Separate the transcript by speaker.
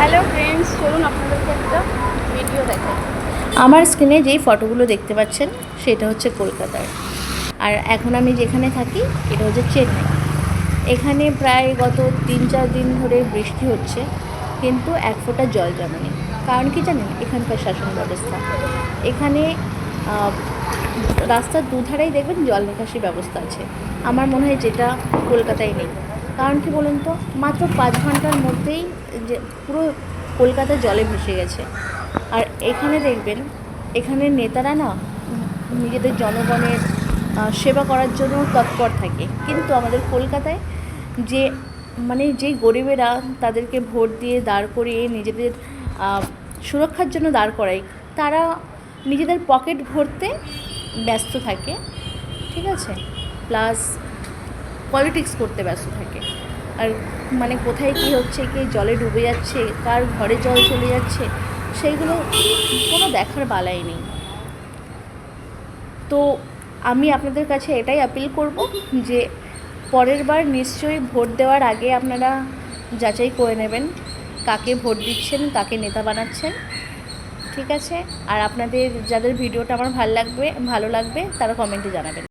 Speaker 1: Hello আপনাদেরকে একটা video
Speaker 2: আমার স্ক্রিনে যেই ফটোগুলো দেখতে পাচ্ছেন, সেটা হচ্ছে কলকাতার। আর এখন আমি যেখানে থাকি, এটা হচ্ছে চেন্নাই। এখানে প্রায় গত তিন চার দিন ধরে বৃষ্টি হচ্ছে, কিন্তু এক ফোঁটা জল জমেনি কারণ কি জানেন, এখানকার শাসন ব্যবস্থা। এখানে রাস্তার দুধারেই দেখবেন জল নিকাশি ব্যবস্থা আছে। আমার মনে হয় যেটা কলকাতায় নেই। কারণ কি বলুন তো, মাত্র পাঁচ ঘণ্টার মধ্যেই যে পুরো কলকাতা জলে ভেসে গেছে। আর এখানে দেখবেন, এখানে নেতারা না নিজেদের জনগণের সেবা করার জন্য তৎপর থাকে। কিন্তু আমাদের কলকাতায় যে মানে যে গরিবেরা তাদেরকে ভোট দিয়ে দাঁড় করিয়ে নিজেদের সুরক্ষার জন্য দাঁড় করায়, তারা নিজেদের পকেট ভরতে ব্যস্ত থাকে। ঠিক আছে? প্লাস পলিটিক্স করতে ব্যস্ত থাকে। আর মানে কোথায় কী হচ্ছে, কে জলে ডুবে যাচ্ছে, কার ঘরে জল চলে যাচ্ছে, সেইগুলো কোনো দেখার বালাই নেই। তো আমি আপনাদের কাছে এটাই আপিল করব যে পরের বার নিশ্চয়ই ভোট দেওয়ার আগে আপনারা যাচাই করে নেবেন কাকে ভোট দিচ্ছেন, কাকে নেতা বানাচ্ছেন। ঠিক আছে? আর আপনাদের, যাদের ভিডিওটা আমার ভালো লাগবে ভালো লাগবে, তারা কমেন্টে জানাবেন।